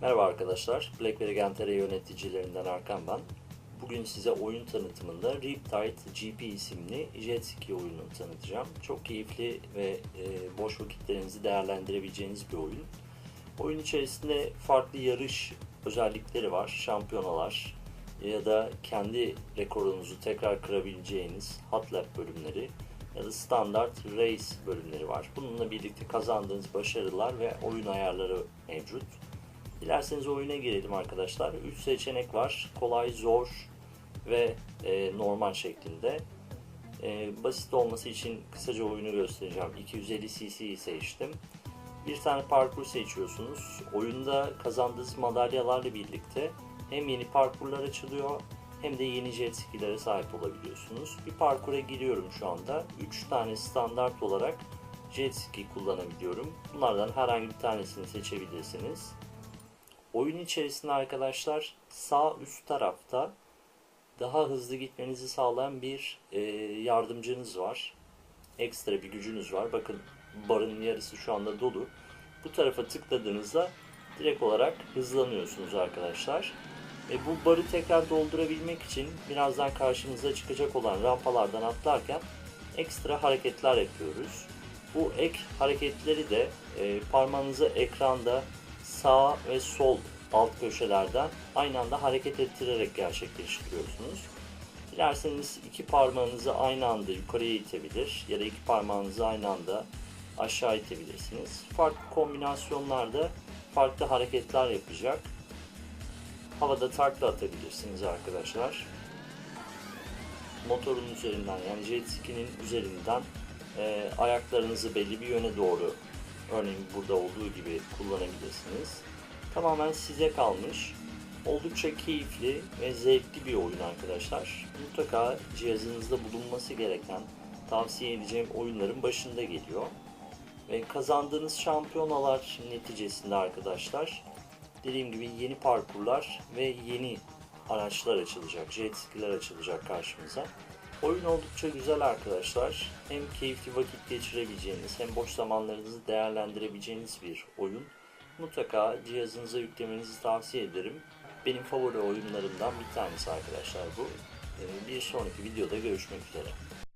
Merhaba arkadaşlar, BlackBerry Gentere yöneticilerinden Arkan ben. Bugün size oyun tanıtımında Riptide GP isimli Jet Ski oyununu tanıtacağım. Çok keyifli ve e, boş vakitlerinizi değerlendirebileceğiniz bir oyun. Oyun içerisinde farklı yarış özellikleri var, şampiyonalar ya da kendi rekorunuzu tekrar kırabileceğiniz hot lap bölümleri ya da standart race bölümleri var. Bununla birlikte kazandığınız başarılar ve oyun ayarları mevcut. Dilerseniz oyuna girelim arkadaşlar. 3 seçenek var. Kolay, zor ve e, normal şeklinde. E, basit olması için kısaca oyunu göstereceğim. 250 cc'yi seçtim. Bir tane parkur seçiyorsunuz. Oyunda kazandığınız madalyalarla birlikte hem yeni parkurlar açılıyor hem de yeni jet skilere sahip olabiliyorsunuz. Bir parkura giriyorum şu anda. 3 tane standart olarak jet ski kullanabiliyorum. Bunlardan herhangi bir tanesini seçebilirsiniz. Oyun içerisinde arkadaşlar sağ üst tarafta daha hızlı gitmenizi sağlayan bir e, yardımcınız var. Ekstra bir gücünüz var. Bakın barın yarısı şu anda dolu. Bu tarafa tıkladığınızda direkt olarak hızlanıyorsunuz arkadaşlar. Ve bu barı tekrar doldurabilmek için birazdan karşımıza çıkacak olan rampalardan atlarken ekstra hareketler yapıyoruz. Bu ek hareketleri de e, parmağınızı ekranda sağ ve sol alt köşelerden aynı anda hareket ettirerek gerçekleştiriyorsunuz. Dilerseniz iki parmağınızı aynı anda yukarıya itebilir ya da iki parmağınızı aynı anda aşağı itebilirsiniz. Farklı kombinasyonlarda farklı hareketler yapacak. Havada takla atabilirsiniz arkadaşlar. Motorun üzerinden yani jet ski'nin üzerinden e, ayaklarınızı belli bir yöne doğru örneğin burada olduğu gibi kullanabilirsiniz. Tamamen size kalmış. Oldukça keyifli ve zevkli bir oyun arkadaşlar. Mutlaka cihazınızda bulunması gereken tavsiye edeceğim oyunların başında geliyor. Ve kazandığınız şampiyonalar neticesinde arkadaşlar dediğim gibi yeni parkurlar ve yeni araçlar açılacak, jet skiler açılacak karşımıza. Oyun oldukça güzel arkadaşlar. Hem keyifli vakit geçirebileceğiniz hem boş zamanlarınızı değerlendirebileceğiniz bir oyun. Mutlaka cihazınıza yüklemenizi tavsiye ederim. Benim favori oyunlarımdan bir tanesi arkadaşlar bu. Ee, Bir sonraki videoda görüşmek üzere.